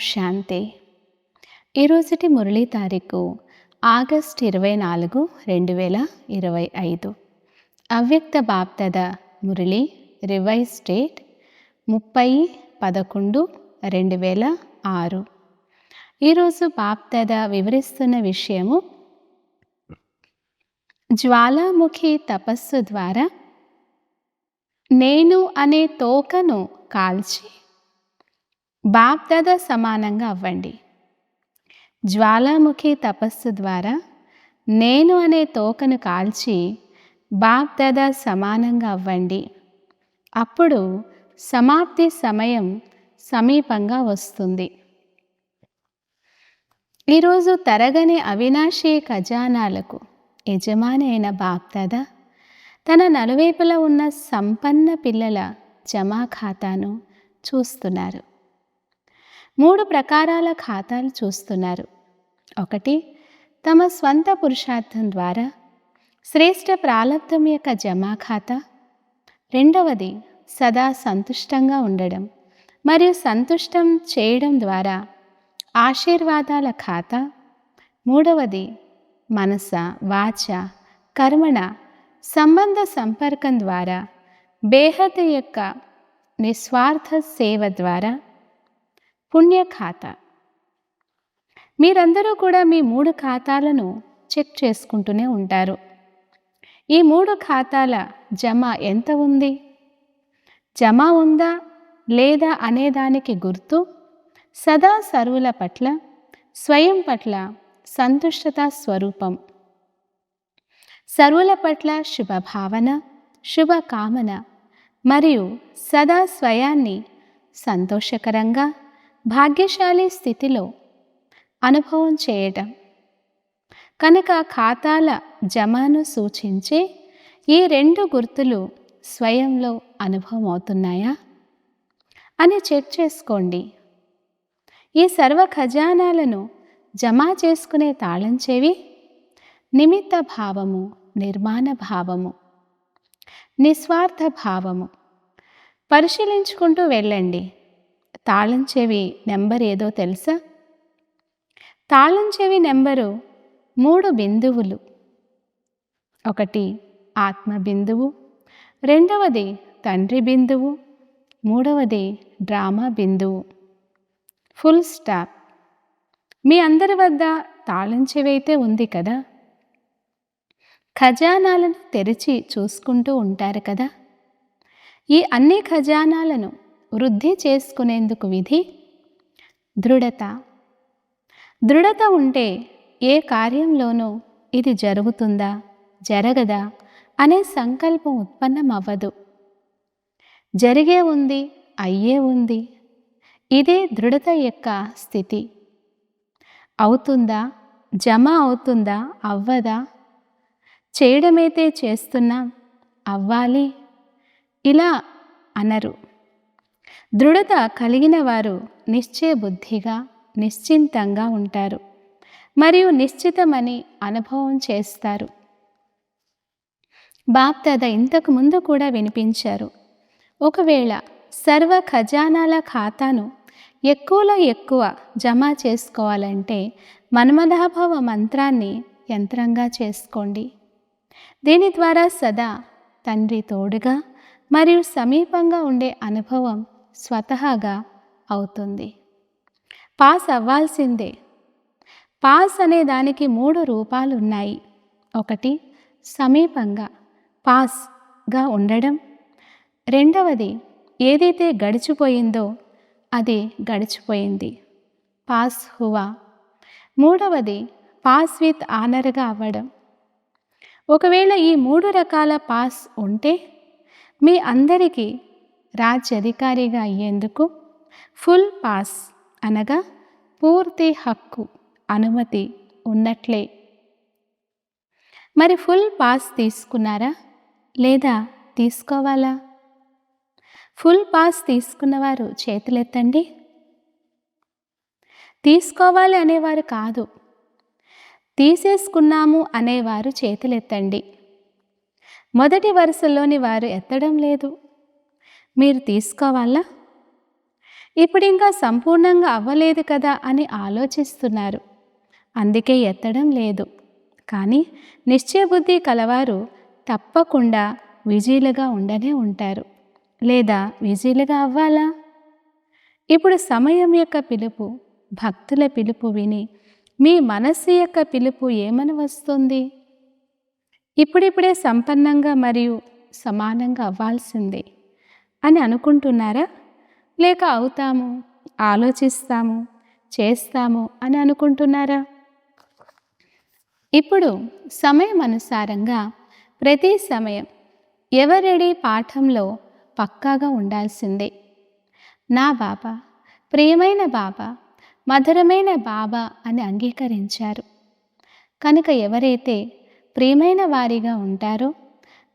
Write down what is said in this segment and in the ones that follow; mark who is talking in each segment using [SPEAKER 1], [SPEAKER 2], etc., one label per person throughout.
[SPEAKER 1] శాంతి. ఈరోజుటి మురళీ తారీఖు ఆగస్ట్ ఇరవై నాలుగు రెండు వేల ఇరవై ఐదు. అవ్యక్త బాప్తద మురళి రివైజ్ డేట్ ముప్పై పదకొండు రెండు వేల ఆరు. ఈరోజు బాప్తద వివరిస్తున్న విషయము జ్వాలాముఖి తపస్సు ద్వారా నేను అనే తోకను కాల్చి బాప్దాద సమానంగా అవ్వండి. జ్వాలాముఖి తపస్సు ద్వారా నేను అనే తోకను కాల్చి బాప్దాద సమానంగా అవ్వండి. అప్పుడు సమాప్తి సమయం సమీపంగా వస్తుంది. ఈరోజు తరగని అవినాశీ ఖజానాలకు యజమాని అయిన బాప్దాద తన నలువైపులా ఉన్న సంపన్న పిల్లల జమా ఖాతాను చూస్తున్నారు. మూడు ప్రకారాల ఖాతాలు చూస్తున్నారు. ఒకటి తమ స్వంత పురుషార్థం ద్వారా శ్రేష్ట ప్రాలబ్ధం యొక్క జమా ఖాతా. రెండవది సదా సంతుష్టంగా ఉండడం మరియు సంతుష్టం చేయడం ద్వారా ఆశీర్వాదాల ఖాతా. మూడవది మనస వాచ కర్మణ సంబంధ సంపర్కం ద్వారా బేహద్ యొక్క నిస్వార్థ సేవ ద్వారా పుణ్య ఖాతా మీరందరూ కూడా మీ మూడు ఖాతాలను చెక్ చేసుకుంటూనే ఉంటారు. ఈ మూడు ఖాతాల జమ ఎంత ఉంది? జమ ఉందా లేదా అనేదానికి గుర్తు సదా సర్వుల పట్ల స్వయం పట్ల సంతుష్టత స్వరూపం. సర్వుల పట్ల శుభభావన శుభకామన మరియు సదా స్వయాన్ని సంతోషకరంగా భాగ్యశాలి స్థితిలో అనుభవం చేయటం. కనుక ఖాతాల జమాను సూచించే ఈ రెండు గుర్తులు స్వయంలో అనుభవం అవుతున్నాయా? అని చెక్ చేసుకోండి. ఈ సర్వ ఖజానాలను జమా చేసుకునే తాళం చెవి నిమిత్త భావము నిర్మాణ భావము నిస్వార్థ భావము పరిశీలించుకుంటూ వెళ్ళండి. తాళం చెవి నెంబర్ ఏదో తెలుసా? తాళం చెవి నెంబరు మూడు బిందువులు. ఒకటి ఆత్మ బిందువు రెండవది తండ్రి బిందువు మూడవది డ్రామా బిందువు. Full stop. మీ అందరి వద్ద తాళం చెవి అయితే ఉంది కదా? ఖజానాలను తెరిచి చూసుకుంటూ ఉంటారు కదా? ఈ అన్ని ఖజానాలను వృద్ధి చేసుకునేందుకు విధి? దృఢత. దృఢత ఉంటే ఏ కార్యంలోనూ ఇది జరుగుతుందా? జరగదా? అనే సంకల్పం ఉత్పన్నం అవ్వదు జరిగే ఉంది అయ్యే ఉంది. ఇదే దృఢత యొక్క స్థితి. అవుతుందా? జమ అవుతుందా? అవ్వదా? చేయడమైతే చేస్తున్నాం? అవ్వాలి? ఇలా అనరు. దృఢత కలిగిన వారు నిశ్చయ బుద్ధిగా నిశ్చింతంగా ఉంటారు మరియు నిశ్చితమని అనుభవం చేస్తారు. బాప్దాద ఇంతకు ముందు కూడా వినిపించారు. ఒకవేళ సర్వ ఖజానాల ఖాతాను ఎక్కువలో ఎక్కువ జమ చేసుకోవాలంటే మన్మదాభవ మంత్రాన్ని యంత్రంగా చేసుకోండి. దీని ద్వారా సదా తండ్రి తోడుగా మరియు సమీపంగా ఉండే అనుభవం స్వతహాగా అవుతుంది. పాస్ అవ్వాల్సిందే. పాస్ అనే దానికి మూడు రూపాలు ఉన్నాయి ఒకటి సమీపంగా పాస్గా ఉండడం. రెండవది ఏదైతే గడిచిపోయిందో అది గడిచిపోయింది. పాస్ హువా. మూడవది పాస్ విత్ ఆనర్గా అవ్వడం. ఒకవేళ ఈ మూడు రకాల పాస్ ఉంటే మీ అందరికీ రాజ్యాధికారిగా అయ్యేందుకు ఫుల్ పాస్ అనగా పూర్తి హక్కు అనుమతి ఉన్నట్లే. మరి ఫుల్ పాస్ తీసుకున్నారా? లేదా తీసుకోవాలా? ఫుల్ పాస్ తీసుకున్నవారు చేతులెత్తండి. తీసుకోవాలి అనేవారు కాదు. తీసేసుకున్నాము అనేవారు చేతులెత్తండి. మొదటి వరుసలోని వారు ఎత్తడం లేదు. మీరు తీసుకోవాలా? ఇప్పుడు ఇంకా సంపూర్ణంగా అవ్వలేదు కదా అని ఆలోచిస్తున్నారు. అందుకే ఎత్తడం లేదు. కానీ నిశ్చయబుద్ధి కలవారు తప్పకుండా విజీలుగా ఉండనే ఉంటారు. లేదా విజీలుగా అవ్వాలా? ఇప్పుడు సమయం యొక్క పిలుపు భక్తుల పిలుపు విని మీ మనస్సు యొక్క పిలుపు ఏమని వస్తుంది? ఇప్పుడిప్పుడే సంపన్నంగా మరియు సమానంగా అవ్వాల్సిందే. అని అనుకుంటున్నారా? లేక అవుతాము ఆలోచిస్తాము చేస్తాము అని అనుకుంటున్నారా? ఇప్పుడు సమయం అనుసారంగా ప్రతి సమయం ఎవరెడీ పాఠంలో పక్కాగా ఉండాల్సిందే? నా బాబా ప్రియమైన బాబా మధురమైన బాబా అని అంగీకరించారు. కనుక ఎవరైతే ప్రియమైన వారిగా ఉంటారో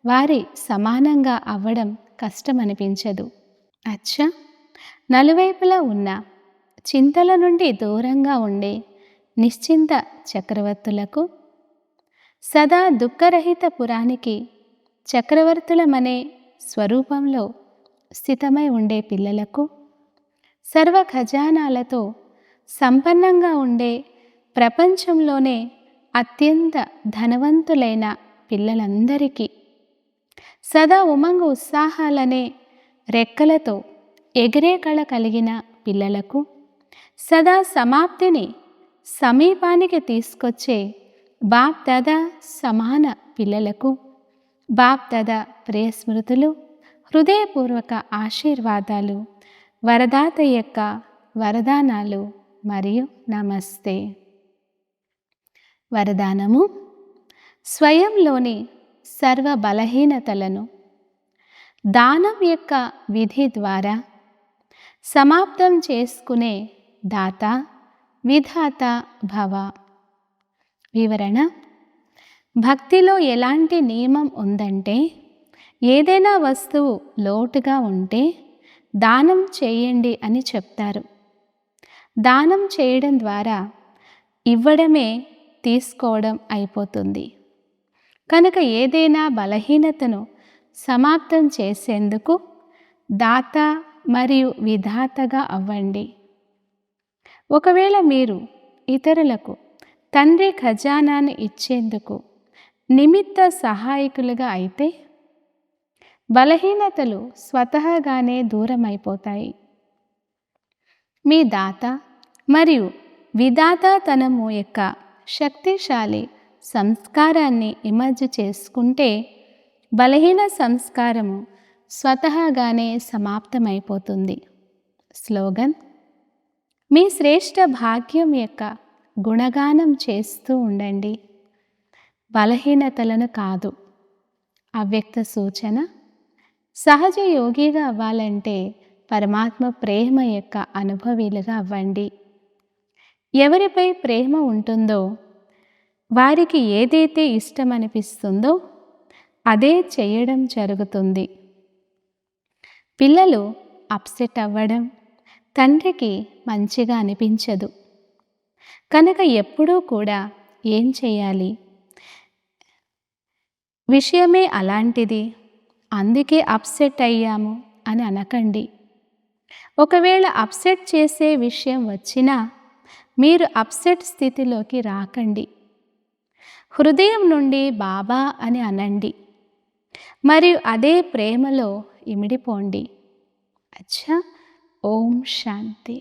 [SPEAKER 1] వారి సమానంగా అవ్వడం కష్టం అనిపించదు అచ్చా! నలువైపులా ఉన్న చింతల నుండి దూరంగా ఉండే నిశ్చింత చక్రవర్తులకు సదా దుఃఖరహిత పురానికి చక్రవర్తులమనే స్వరూపంలో స్థితమై ఉండే పిల్లలకు సర్వ ఖజానాలతో సంపన్నంగా ఉండే ప్రపంచంలోనే అత్యంత ధనవంతులైన పిల్లలందరికీ సదా ఉమంగ ఉత్సాహాలనే రెక్కలతో ఎగిరే కళ కలిగిన పిల్లలకు సదా సమాప్తిని సమీపానికి తీసుకొచ్చే బాప్దాదా సమాన పిల్లలకు బాప్ ప్రియస్మృతులు ప్రియ స్మృతులు హృదయపూర్వక ఆశీర్వాదాలు వరదాత యొక్క వరదానాలు మరియు నమస్తే. వరదానము స్వయంలోని సర్వ బలహీనతలను దానం యొక్క విధి ద్వారా సమాప్తం చేసుకునే దాత విధాత భవ. వివరణ భక్తిలో ఎలాంటి నియమం ఉందంటే ఏదైనా వస్తువు లోటుగా ఉంటే దానం చేయండి అని చెప్తారు. దానం చేయడం ద్వారా ఇవ్వడమే తీసుకోవడం అయిపోతుంది. కనుక ఏదైనా బలహీనతను సమాప్తం చేసేందుకు దాత మరియు విధాతగా అవ్వండి. ఒకవేళ మీరు ఇతరులకు తండ్రి ఖజానాను ఇచ్చేందుకు నిమిత్త సహాయకులుగా అయితే బలహీనతలు స్వతహాగానే దూరమైపోతాయి. మీ దాత మరియు విధాతతనము యొక్క శక్తిశాలి సంస్కారాన్ని ఇమర్జ్ చేసుకుంటే బలహీన సంస్కారము స్వతహాగానే సమాప్తమైపోతుంది. స్లోగన్ మీ శ్రేష్ఠ భాగ్యం యొక్క గుణగానం చేస్తూ ఉండండి. బలహీనతలను కాదు అవ్యక్త సూచన సహజ యోగిగా అవ్వాలంటే పరమాత్మ ప్రేమ యొక్క అనుభవీలుగా అవ్వండి. ఎవరిపై ప్రేమ ఉంటుందో వారికి ఏదైతే ఇష్టం అనిపిస్తుందో అదే చేయడం జరుగుతుంది. పిల్లలు అప్సెట్ అవ్వడం తండ్రికి మంచిగా అనిపించదు. కనుక ఎప్పుడూ కూడా ఏం చేయాలి? విషయమే అలాంటిది. అందుకే అప్సెట్ అయ్యాము అని అనకండి. ఒకవేళ అప్సెట్ చేసే విషయం వచ్చినా మీరు అప్సెట్ స్థితిలోకి రాకండి. హృదయం నుండి బాబా అని అనండి. మరియు అదే ప్రేమలో ఇమిడిపోండి. అచ్చా ఓం శాంతి.